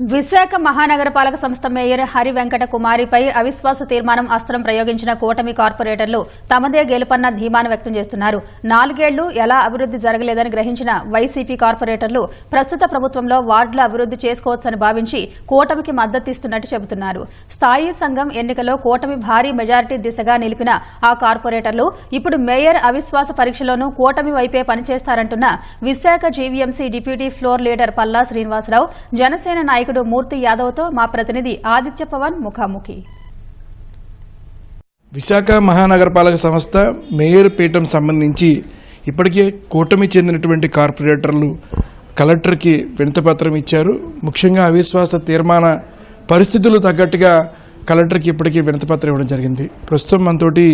విశాఖ మహానగరపాలక సంస్థ మేయర్ హరి వెంకట కుమారిపై అవిశ్వాస తీర్మానం అస్త్రం ప్రయోగించిన కూటమి కార్పొరేటర్లు తమదే గెలుపన్న ధీమాను వ్యక్తం చేస్తున్నారు. నాలుగేళ్ళు ఎలా అభివృద్ది జరగలేదని గ్రహించిన వైసీపీ కార్పొరేటర్లు ప్రస్తుత ప్రభుత్వంలో వార్డుల అభివృద్ది చేసుకోవచ్చని భావించి కూటమికి మద్దతిస్తున్నట్టు చెబుతున్నారు. స్థాయి సంఘం ఎన్నికలో కూటమి భారీ మెజారిటీ దిశగా నిలిపిన ఆ కార్పొరేటర్లు ఇప్పుడు మేయర్ అవిశ్వాస పరీక్షలోనూ కూటమి వైపే పనిచేస్తారంటున్న Visakha GVMC deputy floor leader Palla Srinivasa Rao Janasena నాయకుడు మూర్తి యాదవ్తో మా ప్రతినిధి ఆదిత్య పవన్ ముఖాముఖి. విశాఖ మహానగరపాలక సంస్థ మేయర్ పీఠం సంబంధించి ఇప్పటికే కూటమి చెందినటువంటి కార్పొరేటర్లు కలెక్టర్కి వినతిపత్రం ఇచ్చారు. ముఖ్యంగా అవిశ్వాస తీర్మాన పరిస్థితులు తగ్గట్టుగా కలెక్టర్కి ఇప్పటికే వినతిపత్రం ఇవ్వడం జరిగింది. ప్రస్తుతం మనతోటి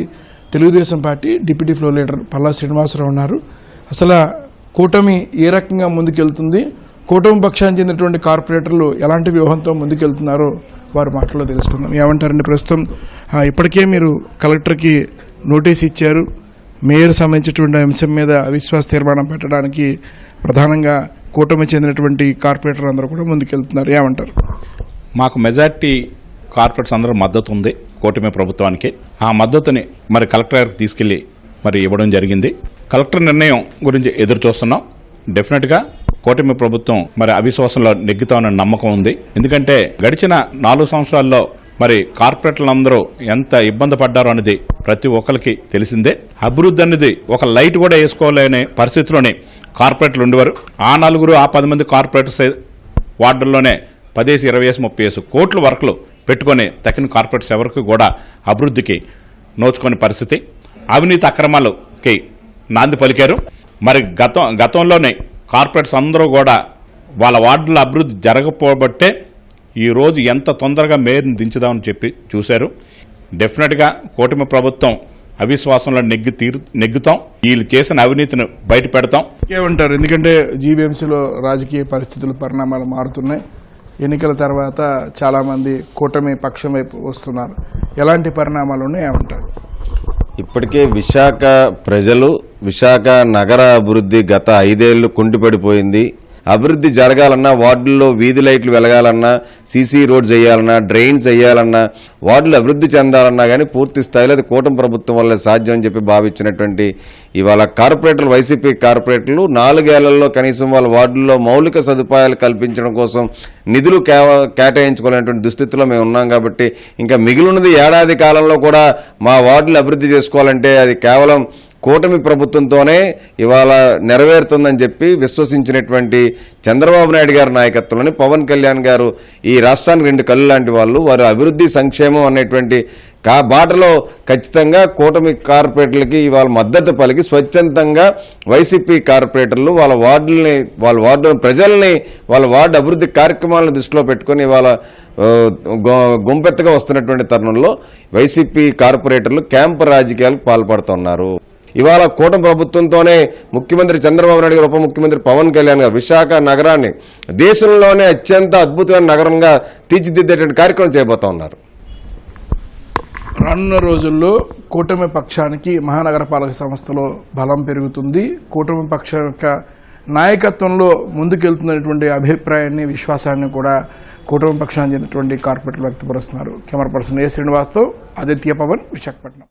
Telugu Desam party deputy floor leader Palla Srinivasa Rao ఉన్నారు. అసలు కూటమి ఏ రకంగా ముందుకెళ్తుంది? కూటమి పక్షానికి చెందినటువంటి కార్పొరేటర్లు ఎలాంటి వ్యూహంతో ముందుకెళ్తున్నారో వారి మాటల్లో తెలుసుకుందాం. ఏమంటారండి ప్రస్తుతం? ఇప్పటికే మీరు కలెక్టర్కి నోటీస్ ఇచ్చారు. మేయర్ సంబంధించినటువంటి అంశం మీద అవిశ్వాస తీర్మానం పెట్టడానికి ప్రధానంగా కూటమి చెందినటువంటి కార్పొరేటర్ అందరూ కూడా ముందుకెళ్తున్నారు. ఏమంటారు? మాకు మెజార్టీ కార్పొరేట్స్ అందరూ మద్దతు ఉంది కూటమి ప్రభుత్వానికి. ఆ మద్దతుని మరి కలెక్టర్ గారికి తీసుకెళ్ళి మరి ఇవ్వడం జరిగింది. కలెక్టర్ నిర్ణయం గురించి ఎదురు చూస్తున్నాం. డెఫినెట్గా కూటమి ప్రభుత్వం మరి అవిశ్వాసంలో నెగ్గుతామన్న నమ్మకం ఉంది. ఎందుకంటే గడిచిన నాలుగు సంవత్సరాల్లో మరి కార్పొరేటర్లందరూ ఎంత ఇబ్బంది పడ్డారో అనేది ప్రతి ఒక్కరికి తెలిసిందే. అభివృద్ధి అనేది ఒక లైట్ కూడా వేసుకోలేని పరిస్థితిలోనే కార్పొరేటర్లు ఉండేవారు. ఆ నలుగురు ఆ పది మంది కార్పొరేటర్స్ వార్డుల్లోనే పదేసి ఇరవై వేసి ముప్పై వేసి కోట్ల వర్కులు పెట్టుకొని తగిన కార్పొరేట్స్ ఎవరికి కూడా అభివృద్ధికి నోచుకునే పరిస్థితి. అవినీతి అక్రమాలకి నాంది పలికారు. మరి గతం గతంలోనే కార్పొరేట్స్ అందరూ కూడా వాళ్ళ వార్డుల అభివృద్ధి జరగపోబట్టే ఈరోజు ఎంత తొందరగా మేయర్ని దించుదామని చెప్పి చూశారు. డెఫినెట్గా కూటమి ప్రభుత్వం అవిశ్వాసంలో నెగ్గి తీరు నెగ్గుతాం. వీళ్ళు చేసిన అవినీతిని బయట పెడతాం. ఏమంటారు ఎందుకంటే జీవీఎంసీలో రాజకీయ పరిస్థితులు పరిణామాలు మారుతున్నాయి. ఎన్నికల తర్వాత చాలామంది కూటమి పక్షం వైపు వస్తున్నారు. ఎలాంటి పరిణామాలు ఉన్నాయి ఏమంటారు? ఇప్పటికే విశాఖ ప్రజలు విశాఖ నగర అభివృద్ధి గత ఐదేళ్ళు కుంటిపడిపోయింది అభివృద్ధి జరగాలన్నా వార్డుల్లో వీధి లైట్లు వెలగాలన్నా సీసీ రోడ్స్ వేయాలన్నా డ్రైన్స్ వేయాలన్నా వార్డులు అభివృద్ధి చెందాలన్నా కానీ పూర్తి స్థాయిలో అది కూటమి ప్రభుత్వం వల్ల సాధ్యం అని చెప్పి భావించినటువంటి ఇవాళ కార్పొరేటర్లు వైసీపీ కార్పొరేటర్లు నాలుగేళ్ళలో కనీసం వాళ్ళ వార్డుల్లో మౌలిక సదుపాయాలు కల్పించడం కోసం నిధులు కేటాయించుకోలేనటువంటి దుస్థితిలో మేము ఉన్నాం కాబట్టి ఇంకా మిగిలినది ఏడాది కాలంలో కూడా మా వార్డులు అభివృద్ధి చేసుకోవాలంటే అది కేవలం కూటమి ప్రభుత్వంతోనే ఇవాళ నెరవేరుతుందని చెప్పి విశ్వసించినటువంటి చంద్రబాబు నాయుడు గారి నాయకత్వంలోని పవన్ కళ్యాణ్ గారు ఈ రాష్ట్రానికి రెండు కళ్ళు లాంటి వాళ్ళు వారు అభివృద్ధి సంక్షేమం అనేటువంటి కా బాటలో ఖచ్చితంగా కూటమి కార్పొరేటర్లకి ఇవాళ మద్దతు పలికి స్వచ్ఛందంగా వైసీపీ కార్పొరేటర్లు వాళ్ళ వార్డుల్ని వాళ్ళ వార్డు ప్రజల్ని వాళ్ళ వార్డు అభివృద్ధి కార్యక్రమాలను దృష్టిలో పెట్టుకొని ఇవాళ గుంపెత్తగా వస్తున్నటువంటి తరుణంలో వైసీపీ కార్పొరేటర్లు క్యాంపు రాజకీయాలకు పాల్పడుతున్నారు. ఇవాళ కూటమి ప్రభుత్వంతోనే ముఖ్యమంత్రి చంద్రబాబు నాయుడు గారు ఉప ముఖ్యమంత్రి పవన్ కళ్యాణ్ గారు విశాఖ నగరాన్ని దేశంలోనే అత్యంత అద్భుతమైన నగరంగా తీర్చిదిద్దేటువంటి కార్యక్రమం చేయబోతా ఉన్నారు. రానున్న రోజుల్లో కూటమి పక్షానికి మహానగరపాలక సంస్థలో బలం పెరుగుతుంది. కూటమి పక్షం యొక్క నాయకత్వంలో ముందుకెళ్తున్నటువంటి అభిప్రాయాన్ని విశ్వాసాన్ని కూడా కూటమి పక్షానికి చెందినటువంటి కార్పొరేట్లు వ్యక్తపరుస్తున్నారు. కెమెరా పర్సన్ ఏ శ్రీనివాస్తో ఆదిత్య పవన్ విశాఖపట్నం.